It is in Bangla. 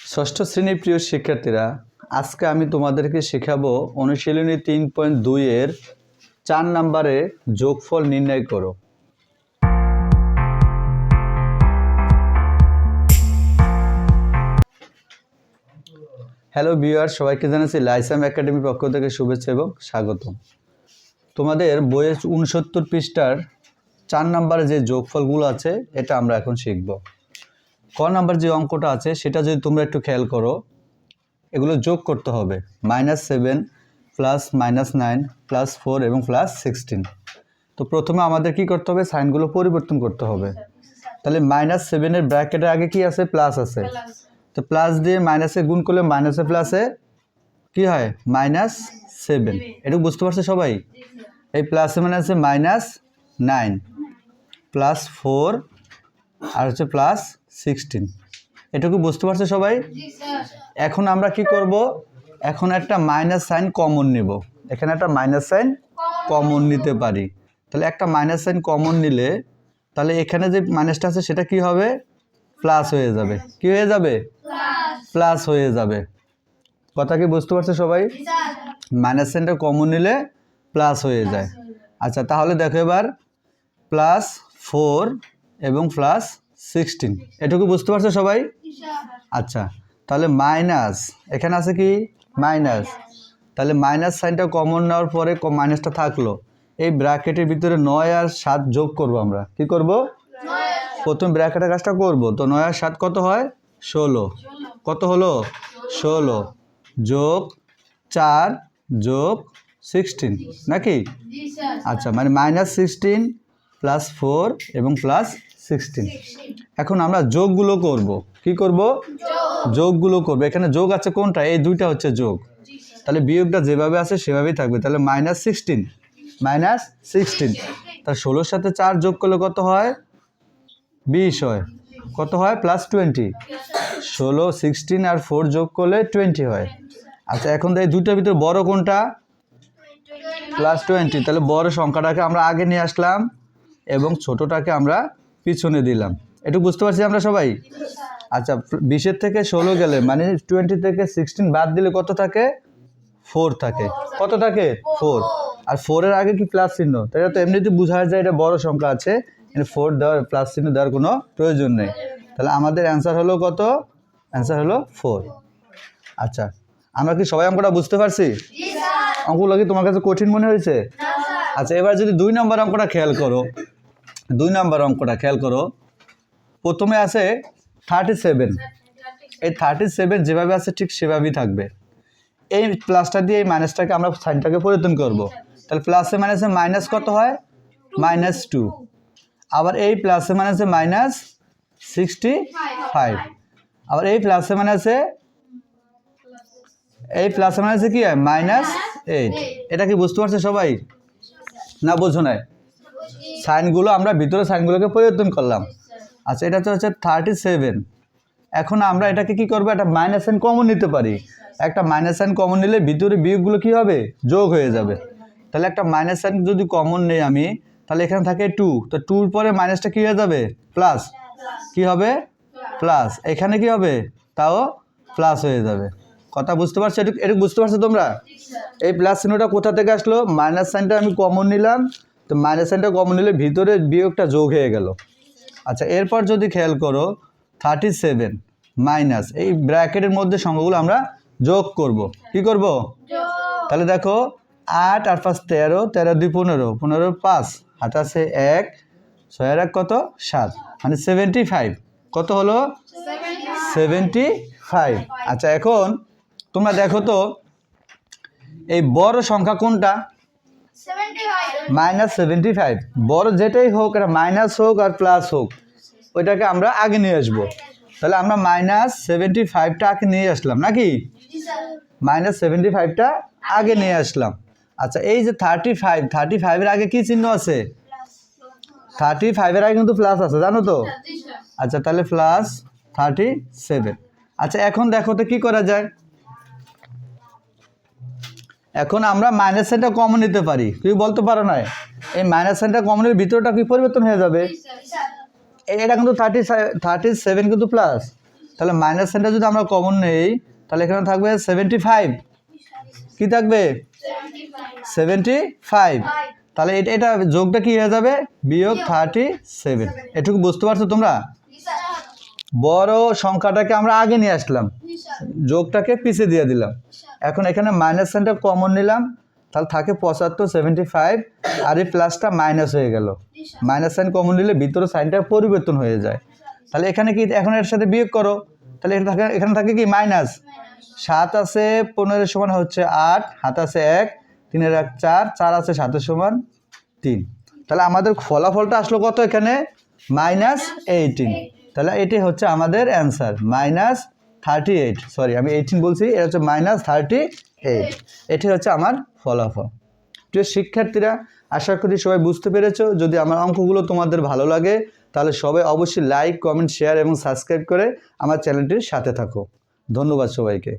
ষষ্ঠ শ্রেণির প্রিয় শিক্ষার্থীরা, আজকে আমি তোমাদেরকে শেখাবো অনুশীলনী তিন পয়েন্ট দুইয়ের চার নাম্বারে যোগফল নির্ণয় করো। হ্যালো ভিউয়ার সবাইকে জানাচ্ছি লাইসাম একাডেমির পক্ষ থেকে শুভেচ্ছা এবং স্বাগতম। তোমাদের বইয়ের উনসত্তর পৃষ্ঠার চার নাম্বারে যে যোগফলগুলো আছে, এটা আমরা এখন শিখব। ক নাম্বার যে অঙ্কটা আছে, সেটা যদি তোমরা একটু খেয়াল করো, এগুলো যোগ করতে হবে। Minus seven, plus minus nine, plus four এবং প্লাস সিক্সটিন। তো প্রথমে আমাদের কি করতে হবে? সাইনগুলো পরিবর্তন করতে হবে। তাহলে মাইনাস সেভেনের ব্র্যাকেটের আগে কি আছে? প্লাস আছে। তো প্লাস দিয়ে মাইনাসে গুণ করলে মাইনাসে প্লাসে কি হয়? Minus seven. এটা বুঝতে পারছ সবাই? এই প্লাসে মানে আছে মাইনাস নাইন, প্লাস ফোর, আর হচ্ছে প্লাস সিক্সটিন। এটুকু বুঝতে পারছ সবাই? এখন আমরা কি করব? এখন একটা মাইনাস সাইন কমন নেব। এখানে একটা মাইনাস সাইন কমন নিতে পারি। তাহলে একটা মাইনাস সাইন কমন নিলে তাহলে এখানে যে মাইনাসটা আছে সেটা কি হবে? প্লাস হয়ে যাবে। কি হয়ে যাবে? প্লাস হয়ে যাবে। কথা কি বুঝতে পারছ সবাই? মাইনাস সাইনটা কমন নিলে প্লাস হয়ে যায়। আচ্ছা তাহলে দেখো এবার প্লাস ফোর এবং প্লাস সিক্সটিন এটুকু বুঝতে পারছ সবাই? আচ্ছা তাহলে মাইনাস এখানে আছে কি? মাইনাস তাহলে মাইনাস সাইনটা কমন নেওয়ার পরে মাইনাসটা থাকল। এই ব্র্যাকেটের ভিতরে নয় আর সাত যোগ করব আমরা। কি করব? প্রথম ব্র্যাকেটের কাজটা করব। তো নয় আর সাত কত হয়? ষোলো। কত হলো? ষোলো। যোগ চার যোগ সিক্সটিন নাকি? আচ্ছা মানে মাইনাস সিক্সটিন প্লাস ফোর এবং প্লাস সিক্সটিন এখন আমরা যোগগুলো করব। কি করব? যোগগুলো করব। এখানে যোগ আছে কোনটা? এই দুইটা হচ্ছে যোগ। তাহলে বিয়োগটা যেভাবে আছে সেভাবেই থাকবে। তাহলে মাইনাস সিক্সটিন মাইনাস সিক্সটিন তার ষোলোর সাথে চার যোগ করলে কত হয়? বিশ হয়। কত হয়? প্লাস টোয়েন্টি ষোলো সিক্সটিন আর ফোর যোগ করলে টোয়েন্টি হয়। আচ্ছা এখন এই দুইটার ভিতরে বড় কোনটা? প্লাস টোয়েন্টি তাহলে বড় সংখ্যাটাকে আমরা আগে নিয়ে আসলাম এবং ছোটোটাকে আমরা পিছনে দিলাম। একটু বুঝতে পারছি আমরা সবাই? আচ্ছা বিশের থেকে ষোলো গেলে মানে টোয়েন্টি থেকে সিক্সটিন বাদ দিলে কত থাকে? ফোর থাকে। কত থাকে? ফোর আর ফোরের আগে কি প্লাস চিহ্ন? তাই তো এমনিতে বোঝা যায় এটা বড় সংখ্যা আছে। ফোর দেওয়ার প্লাস চিহ্ন দেওয়ার কোনো প্রয়োজন নেই। তাহলে আমাদের অ্যান্সার হলো কত? অ্যান্সার হলো ফোর আচ্ছা আমরা কি সবাই অঙ্কটা বুঝতে পারছি? অঙ্কগুলো কি তোমার কাছে কঠিন মনে হয়েছে? আচ্ছা এবার যদি দুই নম্বর অঙ্কটা খেয়াল করো। দুই নম্বর অঙ্কটা খেয়াল করো। প্রথমে আছে থার্টি সেভেন এই থার্টি সেভেন যেভাবে আছে ঠিক সেভাবেই থাকবে। এই প্লাসটা দিয়ে এই মাইনাসটাকে আমরা সাইনটাকে পরিবর্তন করব। তাহলে প্লাসে মাইনাসে মাইনাস কত হয়? মাইনাস টু আবার এই প্লাসে মাইনাসে মাইনাস সিক্সটি ফাইভ আবার এই প্লাসে মাইনাসে এই প্লাসে মাইনাসে কী হয়? মাইনাস এইট এটা কি বুঝতে পারছে সবাই? না বোঝো নাই? সাইনগুলো, আমরা ভিতরে সাইনগুলোকে পরিবর্তন করলাম। আচ্ছা এটা হচ্ছে থার্টি সেভেন এখন আমরা এটাকে কি করব? একটা মাইনাস সাইন কমন নিতে পারি। একটা মাইনাস সাইন কমন নিলে ভিতরে বিয়োগগুলো কি হবে? যোগ হয়ে যাবে। তাহলে একটা মাইনাস সাইন যদি কমন নেই আমি, তাহলে এখানে থাকে টু তো টুর পরে মাইনাসটা কী হয়ে যাবে? প্লাস কি হবে? প্লাস এখানে কি হবে? তাও প্লাস হয়ে যাবে। কথা বুঝতে পারছ? এটুকু এটুকু বুঝতে পারছ তোমরা? এই প্লাস চিহ্নটা কোথা থেকে আসলো? মাইনাস সাইনটা আমি কমন নিলাম। তো মাইনাস সাইনটা কমন নিলে ভিতরে বিয়োগটা যোগ হয়ে গেল। আচ্ছা এরপর যদি খেয়াল করো থার্টি সেভেন মাইনাস এই ব্র্যাকেটের মধ্যে সংখ্যাগুলো আমরা যোগ করব। কি করব? তাহলে দেখো আট আর পাঁচ তেরো তেরো দুই পনেরো পনেরো পাঁচ হাত আছে এক ছয় এক কত? সাত। মানে সেভেন্টি ফাইভ কত হলো? সেভেন্টি ফাইভ আচ্ছা এখন তোমরা দেখো তো এই বড় সংখ্যা কোনটা? মাইনাস সেভেন্টি ফাইভ বড় যেটাই হোক, এটা মাইনাস হোক আর প্লাস হোক, ওইটাকে আমরা আগে নিয়ে আসব। তাহলে আমরা মাইনাস সেভেন্টি ফাইভটা আগে নিয়ে আসলাম, নাকি? মাইনাস সেভেন্টি ফাইভটা আগে নিয়ে আসলাম। আচ্ছা এই যে থার্টি ফাইভ থার্টি ফাইভের আগে কি চিহ্ন আছে? থার্টি ফাইভের আগে কিন্তু প্লাস আছে, জানো তো? আচ্ছা তাহলে প্লাস থার্টি সেভেন আচ্ছা এখন দেখো তো কী করা যায়? এখন আমরা মাইনাস সাইনটা কমন নিতে পারি। তুমি বলতে পারো না। এই মাইনাস সাইনটা কমনের ভিতরটা কি পরিবর্তন হয়ে যাবে? এটা কিন্তু থার্টি থার্টি সেভেন কিন্তু প্লাস তাহলে মাইনাস সাইনটা যদি আমরা কমন নেই, তাহলে এখানে থাকবে সেভেন্টি ফাইভ কী থাকবে? সেভেন্টি ফাইভ তাহলে এটা এটা যোগটা কি হয়ে যাবে? বিয়োগ থার্টি সেভেন এটুকু বুঝতে পারছ তোমরা? বড় সংখ্যাটাকে আমরা আগে নিয়ে আসলাম। যোগটাকে পিছিয়ে দিয়ে দিলাম। এখন এখানে মাইনাস সাইনটা কমন নিলাম, তাহলে থাকে পঁচাত্তর সেভেন্টি ফাইভ আর এই প্লাসটা মাইনাস হয়ে গেল। মাইনাস সাইন কমন নিলে ভিতরে সাইনটা পরিবর্তন হয়ে যায়। তাহলে এখানে কি, এখন এর সাথে বিয়োগ করো। তাহলে এখানে থাকে এখানে থাকে কি মাইনাস সাত আছে পনেরো সমান হচ্ছে আট হাত আছে এক, তিনের এক চার চার আছে সাতের সমান তিন। তাহলে আমাদের ফলাফলটা আসলো কত এখানে? মাইনাস এইটিন তাহলে এটি হচ্ছে আমাদের answer minus thirty eight sorry আমি এইটিন বলছি, এটা হচ্ছে মাইনাস থার্টি এইট এটি হচ্ছে আমার ফলাফল। প্রিয় শিক্ষার্থীরা, আশা করি সবাই বুঝতে পেরেছ। যদি আমার অঙ্কগুলো তোমাদের ভালো লাগে, তাহলে সবাই অবশ্যই লাইক কমেন্ট শেয়ার এবং সাবস্ক্রাইব করে আমার চ্যানেলটির সাথে থাকো। ধন্যবাদ সবাইকে।